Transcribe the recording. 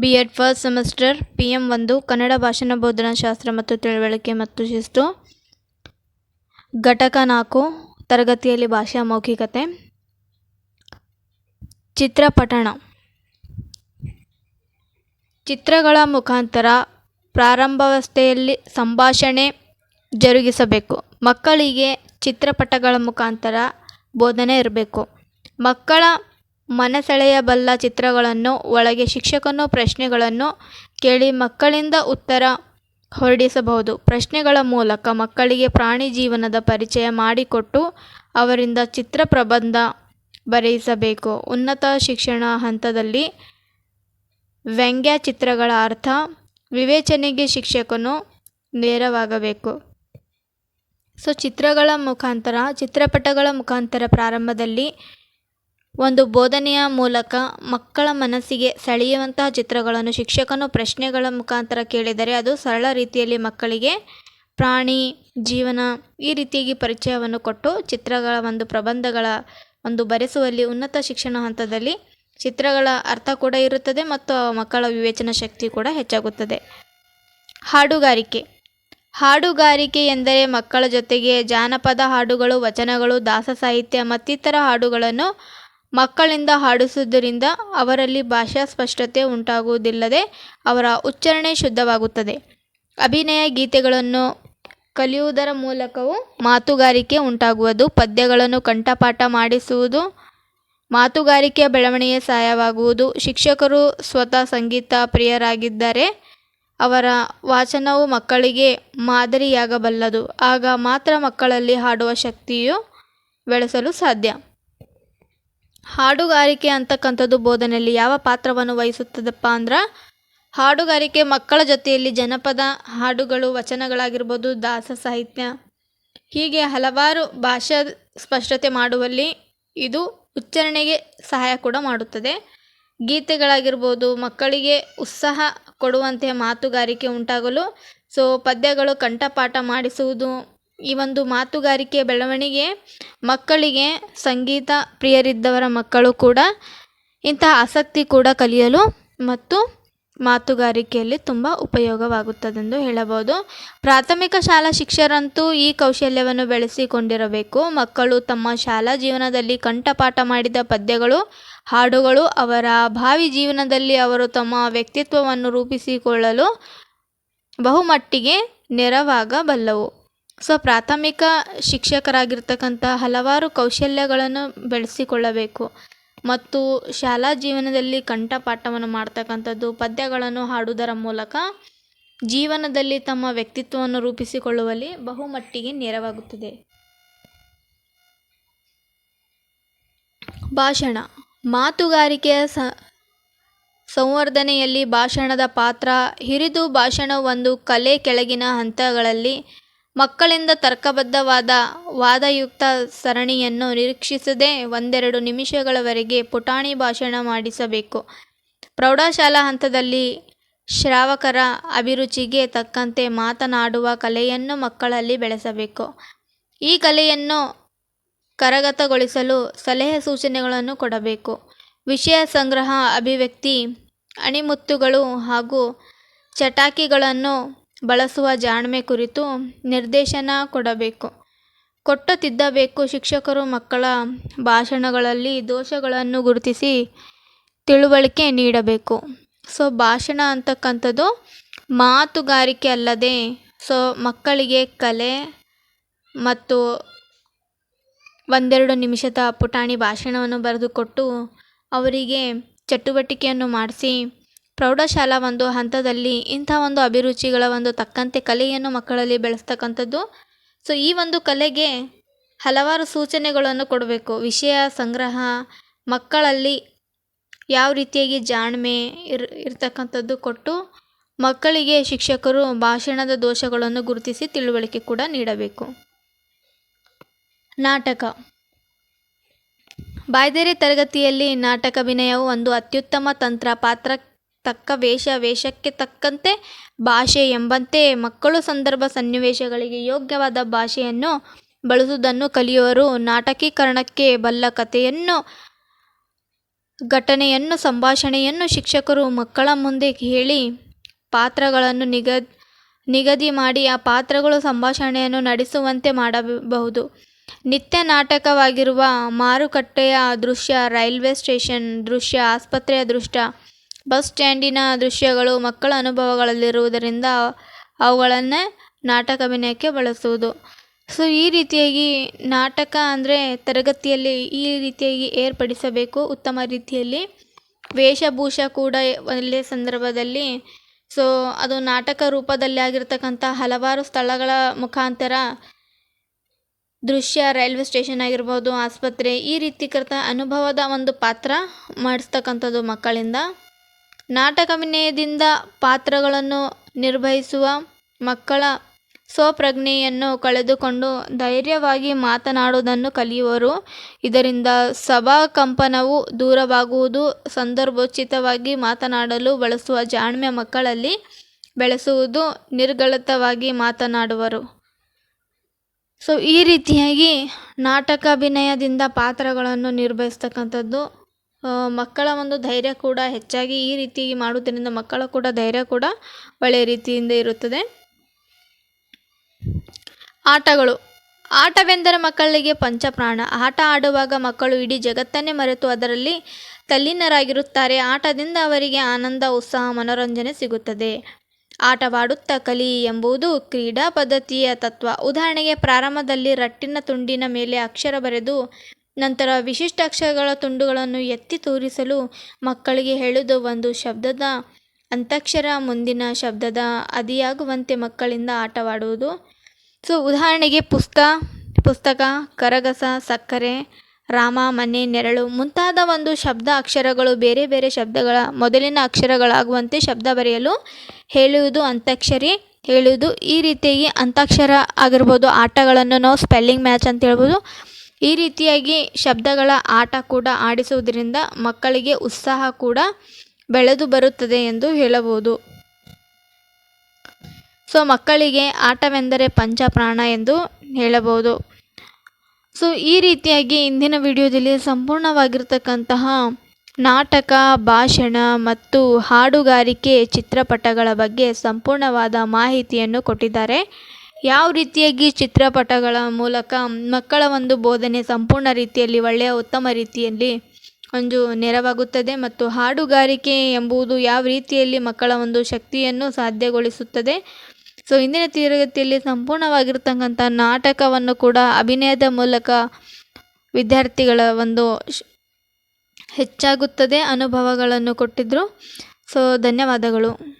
B Ed first semester P M ಒಂದು, ಕನ್ನಡ ಭಾಷಣ, ಬೋಧನಾಶಾಸ್ತ್ರ ಮತ್ತು ತಿಳುವಳಿಕೆ ಮತ್ತು ಶಿಸ್ತು. ಘಟಕ ನಾಲ್ಕು, ತರಗತಿಯಲ್ಲಿ ಭಾಷಾ ಮೌಖಿಕತೆ. ಚಿತ್ರಪಟಣ ಚಿತ್ರಗಳ ಮುಖಾಂತರ ಪ್ರಾರಂಭಾವಸ್ಥೆಯಲ್ಲಿ ಸಂಭಾಷಣೆ ಜರುಗಿಸಬೇಕು. ಮಕ್ಕಳಿಗೆ ಚಿತ್ರಪಟಗಳ ಮುಖಾಂತರ ಬೋಧನೆ ಇರಬೇಕು. ಮಕ್ಕಳ ಮನಸೆಳೆಯಬಲ್ಲ ಚಿತ್ರಗಳನ್ನು, ಒಳಗೆ ಶಿಕ್ಷಕನು ಪ್ರಶ್ನೆಗಳನ್ನು ಕೇಳಿ ಮಕ್ಕಳಿಂದ ಉತ್ತರ ಹೊರಡಿಸಬಹುದು. ಪ್ರಶ್ನೆಗಳ ಮೂಲಕ ಮಕ್ಕಳಿಗೆ ಪ್ರಾಣಿ ಜೀವನದ ಪರಿಚಯ ಮಾಡಿಕೊಟ್ಟು ಅವರಿಂದ ಚಿತ್ರ ಪ್ರಬಂಧ ಬರೆಯಿಸಬೇಕು. ಉನ್ನತ ಶಿಕ್ಷಣ ಹಂತದಲ್ಲಿ ವ್ಯಂಗ್ಯ ಚಿತ್ರಗಳ ಅರ್ಥ, ವಿವೇಚನೆಗೆ ಶಿಕ್ಷಕನು ನೇರವಾಗಬೇಕು. ಸೊ, ಚಿತ್ರಗಳ ಮುಖಾಂತರ, ಚಿತ್ರಪಟಗಳ ಮುಖಾಂತರ ಪ್ರಾರಂಭದಲ್ಲಿ ಒಂದು ಬೋಧನೆಯ ಮೂಲಕ ಮಕ್ಕಳ ಮನಸ್ಸಿಗೆ ಸೆಳೆಯುವಂತಹ ಚಿತ್ರಗಳನ್ನು, ಶಿಕ್ಷಕನು ಪ್ರಶ್ನೆಗಳ ಮುಖಾಂತರ ಕೇಳಿದರೆ ಅದು ಸರಳ ರೀತಿಯಲ್ಲಿ ಮಕ್ಕಳಿಗೆ ಪ್ರಾಣಿ, ಜೀವನ ಈ ರೀತಿಯಾಗಿ ಪರಿಚಯವನ್ನು ಕೊಟ್ಟು ಚಿತ್ರಗಳ ಒಂದು ಪ್ರಬಂಧಗಳ ಒಂದು ಬರೆಸುವಲ್ಲಿ ಉನ್ನತ ಶಿಕ್ಷಣ ಹಂತದಲ್ಲಿ ಚಿತ್ರಗಳ ಅರ್ಥ ಕೂಡ ಇರುತ್ತದೆ ಮತ್ತು ಮಕ್ಕಳ ವಿವೇಚನಾ ಶಕ್ತಿ ಕೂಡ ಹೆಚ್ಚಾಗುತ್ತದೆ. ಹಾಡುಗಾರಿಕೆ. ಹಾಡುಗಾರಿಕೆ ಎಂದರೆ ಮಕ್ಕಳ ಜೊತೆಗೆ ಜಾನಪದ ಹಾಡುಗಳು, ವಚನಗಳು, ದಾಸ ಸಾಹಿತ್ಯ ಮತ್ತಿತರ ಹಾಡುಗಳನ್ನು ಮಕ್ಕಳಿಂದ ಹಾಡಿಸುವುದರಿಂದ ಅವರಲ್ಲಿ ಭಾಷಾ ಸ್ಪಷ್ಟತೆ ಉಂಟಾಗುವುದಿಲ್ಲದೆ ಅವರ ಉಚ್ಚಾರಣೆ ಶುದ್ಧವಾಗುತ್ತದೆ. ಅಭಿನಯ ಗೀತೆಗಳನ್ನು ಕಲಿಯುವುದರ ಮೂಲಕವೂ ಮಾತುಗಾರಿಕೆ ಉಂಟಾಗುವುದು. ಪದ್ಯಗಳನ್ನು ಕಂಠಪಾಠ ಮಾಡಿಸುವುದು, ಮಾತುಗಾರಿಕೆಯ ಬೆಳವಣಿಗೆ ಸಹಾಯವಾಗುವುದು. ಶಿಕ್ಷಕರು ಸ್ವತಃ ಸಂಗೀತ ಪ್ರಿಯರಾಗಿದ್ದರೆ ಅವರ ವಾಚನವು ಮಕ್ಕಳಿಗೆ ಮಾದರಿಯಾಗಬಲ್ಲದು. ಆಗ ಮಾತ್ರ ಮಕ್ಕಳಲ್ಲಿ ಹಾಡುವ ಶಕ್ತಿಯು ಬೆಳೆಸಲು ಸಾಧ್ಯ. ಹಾಡುಗಾರಿಕೆ ಅಂತಕ್ಕಂಥದ್ದು ಬೋಧನೆಯಲ್ಲಿ ಯಾವ ಪಾತ್ರವನ್ನು ವಹಿಸುತ್ತದಪ್ಪ ಅಂದ್ರೆ, ಹಾಡುಗಾರಿಕೆ ಮಕ್ಕಳ ಜೊತೆಯಲ್ಲಿ ಜನಪದ ಹಾಡುಗಳು ವಚನಗಳಾಗಿರ್ಬೋದು, ದಾಸ ಸಾಹಿತ್ಯ. ಹೀಗೆ ಹಲವಾರು ಭಾಷಾ ಸ್ಪಷ್ಟತೆ ಮಾಡುವಲ್ಲಿ ಇದು ಉಚ್ಚಾರಣೆಗೆ ಸಹಾಯ ಕೂಡ ಮಾಡುತ್ತದೆ. ಗೀತೆಗಳಾಗಿರ್ಬೋದು, ಮಕ್ಕಳಿಗೆ ಉತ್ಸಾಹ ಕೊಡುವಂತೆ ಮಾತುಗಾರಿಕೆ ಉಂಟಾಗಲು, ಸೊ ಪದ್ಯಗಳು ಕಂಠಪಾಠ ಮಾಡಿಸುವುದು ಈ ಒಂದು ಮಾತುಗಾರಿಕೆ ಬೆಳವಣಿಗೆ ಮಕ್ಕಳಿಗೆ ಸಂಗೀತ ಪ್ರಿಯರಿದ್ದವರ ಮಕ್ಕಳು ಕೂಡ ಇಂತಹ ಆಸಕ್ತಿ ಕೂಡ ಕಲಿಯಲು ಮತ್ತು ಮಾತುಗಾರಿಕೆಯಲ್ಲಿ ತುಂಬ ಉಪಯೋಗವಾಗುತ್ತದೆಂದು ಹೇಳಬಹುದು. ಪ್ರಾಥಮಿಕ ಶಾಲಾ ಶಿಕ್ಷರಂತೂ ಈ ಕೌಶಲ್ಯವನ್ನು ಬೆಳೆಸಿಕೊಂಡಿರಬೇಕು. ಮಕ್ಕಳು ತಮ್ಮ ಶಾಲಾ ಜೀವನದಲ್ಲಿ ಕಂಠಪಾಠ ಮಾಡಿದ ಪದ್ಯಗಳು, ಹಾಡುಗಳು ಅವರ ಭಾವಿ ಜೀವನದಲ್ಲಿ ಅವರು ತಮ್ಮ ವ್ಯಕ್ತಿತ್ವವನ್ನು ರೂಪಿಸಿಕೊಳ್ಳಲು ಬಹುಮಟ್ಟಿಗೆ ನೆರವಾಗಬಲ್ಲವು. ಸೊ ಪ್ರಾಥಮಿಕ ಶಿಕ್ಷಕರಾಗಿರ್ತಕ್ಕಂಥ ಹಲವಾರು ಕೌಶಲ್ಯಗಳನ್ನು ಬೆಳೆಸಿಕೊಳ್ಳಬೇಕು. ಮತ್ತು ಶಾಲಾ ಜೀವನದಲ್ಲಿ ಕಂಠಪಾಠವನ್ನು ಮಾಡ್ತಕ್ಕಂಥದ್ದು, ಪದ್ಯಗಳನ್ನು ಹಾಡುವುದರ ಮೂಲಕ ಜೀವನದಲ್ಲಿ ತಮ್ಮ ವ್ಯಕ್ತಿತ್ವವನ್ನು ರೂಪಿಸಿಕೊಳ್ಳುವಲ್ಲಿ ಬಹುಮಟ್ಟಿಗೆ ನೆರವಾಗುತ್ತದೆ. ಭಾಷಣ. ಮಾತುಗಾರಿಕೆಯ ಸ, ಸಂವರ್ಧನೆಯಲ್ಲಿ ಭಾಷಣದ ಪಾತ್ರ ಹಿರಿದು ಭಾಷಣ ಒಂದು ಕಲೆ ಕೆಳಗಿನ ಹಂತಗಳಲ್ಲಿ ಮಕ್ಕಳಿಂದ ತರ್ಕಬದ್ಧವಾದ ವಾದಯುಕ್ತ ಸರಣಿಯನ್ನು ನಿರೀಕ್ಷಿಸದೆ ಒಂದೆರಡು ನಿಮಿಷಗಳವರೆಗೆ ಪುಟಾಣಿ ಭಾಷಣ ಮಾಡಿಸಬೇಕು. ಪ್ರೌಢಶಾಲಾ ಹಂತದಲ್ಲಿ ಶ್ರಾವಕರ ಅಭಿರುಚಿಗೆ ತಕ್ಕಂತೆ ಮಾತನಾಡುವ ಕಲೆಯನ್ನು ಮಕ್ಕಳಲ್ಲಿ ಬೆಳೆಸಬೇಕು. ಈ ಕಲೆಯನ್ನು ಕರಗತಗೊಳಿಸಲು ಸಲಹೆ ಸೂಚನೆಗಳನ್ನು ಕೊಡಬೇಕು. ವಿಷಯ ಸಂಗ್ರಹ ಅಭಿವ್ಯಕ್ತಿ, ಅಣಿಮುತ್ತುಗಳು ಹಾಗೂ ಚಟಾಕಿಗಳನ್ನು ಬಳಸುವ ಜಾಣ್ಮೆ ಕುರಿತು ನಿರ್ದೇಶನ ಕೊಡಬೇಕು. ಕೊಟ್ಟು ತಿದ್ದಬೇಕು ಶಿಕ್ಷಕರು ಮಕ್ಕಳ ಭಾಷಣಗಳಲ್ಲಿ ದೋಷಗಳನ್ನು ಗುರುತಿಸಿ ತಿಳುವಳಿಕೆ ನೀಡಬೇಕು. ಸೊ, ಭಾಷಣ ಅಂತಕ್ಕಂಥದ್ದು ಮಾತುಗಾರಿಕೆ ಅಲ್ಲದೆ, ಸೊ, ಮಕ್ಕಳಿಗೆ ಕಲೆ ಮತ್ತು ಒಂದೆರಡು ನಿಮಿಷದ ಪುಟಾಣಿ ಭಾಷಣವನ್ನು ಬರೆದುಕೊಟ್ಟು ಅವರಿಗೆ ಚಟುವಟಿಕೆಯನ್ನು ಮಾಡಿಸಿ ಪ್ರೌಢಶಾಲಾ ಒಂದು ಹಂತದಲ್ಲಿ ಇಂಥ ಒಂದು ಅಭಿರುಚಿಗಳ ಒಂದು ತಕ್ಕಂತೆ ಕಲೆಯನ್ನು ಮಕ್ಕಳಲ್ಲಿ ಬೆಳೆಸ್ತಕ್ಕಂಥದ್ದು. ಸೊ ಈ ಒಂದು ಕಲೆಗೆ ಹಲವಾರು ಸೂಚನೆಗಳನ್ನು ಕೊಡಬೇಕು. ವಿಷಯ ಸಂಗ್ರಹ, ಮಕ್ಕಳಲ್ಲಿ ಯಾವ ರೀತಿಯಾಗಿ ಜಾಣ್ಮೆ ಇರ್, ಇರ್ತಕ್ಕಂಥದ್ದು ಕೊಟ್ಟು ಮಕ್ಕಳಿಗೆ ಶಿಕ್ಷಕರು ಭಾಷಣದ ದೋಷಗಳನ್ನು ಗುರುತಿಸಿ ತಿಳುವಳಿಕೆ ಕೂಡ ನೀಡಬೇಕು. ನಾಟಕ. ಬಾಯ್ದೆರೆ ತರಗತಿಯಲ್ಲಿ ನಾಟಕ ಅಭಿನಯವು ಒಂದು ಅತ್ಯುತ್ತಮ ತಂತ್ರ, ಪಾತ್ರ ತಕ್ಕ ವೇಷ, ವೇಷಕ್ಕೆ ತಕ್ಕಂತೆ ಭಾಷೆ ಎಂಬಂತೆ ಮಕ್ಕಳು ಸಂದರ್ಭ ಸನ್ನಿವೇಶಗಳಿಗೆ ಯೋಗ್ಯವಾದ ಭಾಷೆಯನ್ನು ಬಳಸುವುದನ್ನು ಕಲಿಯುವರು. ನಾಟಕೀಕರಣಕ್ಕೆ ಬಲ್ಲ ಕಥೆಯನ್ನು, ಘಟನೆಯನ್ನು, ಸಂಭಾಷಣೆಯನ್ನು ಶಿಕ್ಷಕರು ಮಕ್ಕಳ ಮುಂದೆ ಹೇಳಿ ಪಾತ್ರಗಳನ್ನು ನಿಗ, ನಿಗದಿ ಮಾಡಿ ಆ ಪಾತ್ರಗಳು ಸಂಭಾಷಣೆಯನ್ನು ನಡೆಸುವಂತೆ ಮಾಡಬಹುದು. ನಿತ್ಯ ನಾಟಕವಾಗಿರುವ ಮಾರುಕಟ್ಟೆಯ ದೃಶ್ಯ, ರೈಲ್ವೆ ಸ್ಟೇಷನ್ ದೃಶ್ಯ, ಆಸ್ಪತ್ರೆಯ ದೃಶ್ಯ ಬಸ್ ಸ್ಟ್ಯಾಂಡಿನ ದೃಶ್ಯಗಳು ಮಕ್ಕಳ ಅನುಭವಗಳಲ್ಲಿರುವುದರಿಂದ ಅವುಗಳನ್ನೇ ನಾಟಕ ಅಭಿನಯಕ್ಕೆ ಬಳಸುವುದು. ಸೊ, ಈ ರೀತಿಯಾಗಿ ನಾಟಕ ಅಂದರೆ ತರಗತಿಯಲ್ಲಿ ಈ ರೀತಿಯಾಗಿ ಏರ್ಪಡಿಸಬೇಕು. ಉತ್ತಮ ರೀತಿಯಲ್ಲಿ ವೇಷಭೂಷ ಕೂಡ ಒಳ್ಳೆಯ ಸಂದರ್ಭದಲ್ಲಿ. ಸೊ, ಅದು ನಾಟಕ ರೂಪದಲ್ಲಿ ಆಗಿರ್ತಕ್ಕಂಥ ಹಲವಾರು ಸ್ಥಳಗಳ ಮುಖಾಂತರ ದೃಶ್ಯ, ರೈಲ್ವೆ ಸ್ಟೇಷನ್ ಆಗಿರ್ಬೋದು, ಆಸ್ಪತ್ರೆ ಈ ರೀತಿ ಕೃತ ಅನುಭವದ ಒಂದು ಪಾತ್ರ ಮಾಡಿಸ್ತಕ್ಕಂಥದ್ದು ಮಕ್ಕಳಿಂದ. ನಾಟಕ ಅಭಿನಯದಿಂದ ಪಾತ್ರಗಳನ್ನು ನಿರ್ವಹಿಸುವ ಮಕ್ಕಳ ಸ್ವಪ್ರಜ್ಞೆಯನ್ನು ಕಳೆದುಕೊಂಡು ಧೈರ್ಯವಾಗಿ ಮಾತನಾಡುವುದನ್ನು ಕಲಿಯುವರು. ಇದರಿಂದ ಸಭಾಕಂಪನವು ದೂರವಾಗುವುದು, ಸಂದರ್ಭೋಚಿತವಾಗಿ ಮಾತನಾಡಲು ಬಳಸುವ ಜಾಣ್ಮೆ ಮಕ್ಕಳಲ್ಲಿ ಬೆಳೆಸುವುದು ನಿರ್ಗಳತವಾಗಿ ಮಾತನಾಡುವರು. ಸೊ, ಈ ರೀತಿಯಾಗಿ ನಾಟಕಾಭಿನಯದಿಂದ ಪಾತ್ರಗಳನ್ನು ನಿರ್ವಹಿಸ್ತಕ್ಕಂಥದ್ದು ಮಕ್ಕಳ ಒಂದು ಧೈರ್ಯ ಕೂಡ ಹೆಚ್ಚಾಗಿ ಈ ರೀತಿ ಮಾಡುವುದರಿಂದ ಮಕ್ಕಳ ಕೂಡ ಧೈರ್ಯ ಕೂಡ ಒಳ್ಳೆಯ ರೀತಿಯಿಂದ ಇರುತ್ತದೆ. ಆಟಗಳು. ಆಟವೆಂದರೆ ಮಕ್ಕಳಿಗೆ ಪಂಚಪ್ರಾಣ. ಆಟ ಆಡುವಾಗ ಮಕ್ಕಳು ಇಡೀ ಜಗತ್ತನ್ನೇ ಮರೆತು ಅದರಲ್ಲಿ ತಲ್ಲೀನರಾಗಿರುತ್ತಾರೆ. ಆಟದಿಂದ ಅವರಿಗೆ ಆನಂದ, ಉತ್ಸಾಹ, ಮನೋರಂಜನೆ ಸಿಗುತ್ತದೆ. ಆಟವಾಡುತ್ತಾ ಕಲಿ ಎಂಬುದು ಕ್ರೀಡಾ ಪದ್ಧತಿಯ ತತ್ವ. ಉದಾಹರಣೆಗೆ ಪ್ರಾರಂಭದಲ್ಲಿ ರಟ್ಟಿನ ತುಂಡಿನ ಮೇಲೆ ಅಕ್ಷರ ಬರೆದು ನಂತರ ವಿಶಿಷ್ಟ ಅಕ್ಷರಗಳ ತುಂಡುಗಳನ್ನು ಎತ್ತಿ ತೋರಿಸಲು ಮಕ್ಕಳಿಗೆ ಹೇಳುವುದು ಒಂದು ಶಬ್ದದ ಅಂತ್ಯಾಕ್ಷರ ಮುಂದಿನ ಶಬ್ದದ ಅದಿಯಾಗುವಂತೆ ಮಕ್ಕಳಿಂದ ಆಟವಾಡುವುದು. ಸೊ, ಉದಾಹರಣೆಗೆ ಪುಸ್ತ, ಪುಸ್ತಕ, ಕರಗಸ, ಸಕ್ಕರೆ, ರಾಮ, ಮನೆ, ನೆರಳು ಮುಂತಾದ ಒಂದು ಶಬ್ದ ಅಕ್ಷರಗಳು ಬೇರೆ ಬೇರೆ ಶಬ್ದಗಳ ಮೊದಲಿನ ಅಕ್ಷರಗಳಾಗುವಂತೆ ಶಬ್ದ ಬರೆಯಲು ಹೇಳುವುದು ಅಂತಕ್ಷರಿ, ಹೇಳುವುದು ಈ ರೀತಿಯಾಗಿ ಅಂತಾಕ್ಷರ ಆಗಿರ್ಬೋದು. ಆಟಗಳನ್ನು ನಾವು ಸ್ಪೆಲ್ಲಿಂಗ್ ಮ್ಯಾಚ್ ಅಂತ ಹೇಳ್ಬೋದು. ಈ ರೀತಿಯಾಗಿ ಶಬ್ದಗಳ ಆಟ ಕೂಡ ಆಡಿಸುವುದರಿಂದ ಮಕ್ಕಳಿಗೆ ಉತ್ಸಾಹ ಕೂಡ ಬೆಳೆದು ಬರುತ್ತದೆ ಎಂದು ಹೇಳಬಹುದು. ಸೊ, ಮಕ್ಕಳಿಗೆ ಆಟವೆಂದರೆ ಪಂಚಪ್ರಾಣ ಎಂದು ಹೇಳಬಹುದು. ಸೊ, ಈ ರೀತಿಯಾಗಿ ಇಂದಿನ ವಿಡಿಯೋದಲ್ಲಿ ಸಂಪೂರ್ಣವಾಗಿರ್ತಕ್ಕಂತಹ ನಾಟಕ, ಭಾಷಣ ಮತ್ತು ಹಾಡುಗಾರಿಕೆ ಚಿತ್ರಪಟಗಳ ಬಗ್ಗೆ ಸಂಪೂರ್ಣವಾದ ಮಾಹಿತಿಯನ್ನು ಕೊಟ್ಟಿದ್ದಾರೆ. ಯಾವ ರೀತಿಯಾಗಿ ಚಿತ್ರಪಟಗಳ ಮೂಲಕ ಮಕ್ಕಳ ಒಂದು ಬೋಧನೆ ಸಂಪೂರ್ಣ ರೀತಿಯಲ್ಲಿ, ಒಳ್ಳೆಯ ಉತ್ತಮ ರೀತಿಯಲ್ಲಿ ಒಂದು ನೆರವಾಗುತ್ತದೆ ಮತ್ತು ಹಾಡುಗಾರಿಕೆ ಎಂಬುದು ಯಾವ ರೀತಿಯಲ್ಲಿ ಮಕ್ಕಳ ಒಂದು ಶಕ್ತಿಯನ್ನು ಸಾಧ್ಯಗೊಳಿಸುತ್ತದೆ. ಸೊ, ಇಂದಿನ ತರಗತಿಯಲ್ಲಿ ಸಂಪೂರ್ಣವಾಗಿರ್ತಕ್ಕಂಥ ನಾಟಕವನ್ನು ಕೂಡ ಅಭಿನಯದ ಮೂಲಕ ವಿದ್ಯಾರ್ಥಿಗಳ ಒಂದು ಹೆಚ್ಚಾಗುತ್ತದೆ, ಅನುಭವಗಳನ್ನು ಕೊಟ್ಟಿದ್ದರು ಸೊ, ಧನ್ಯವಾದಗಳು.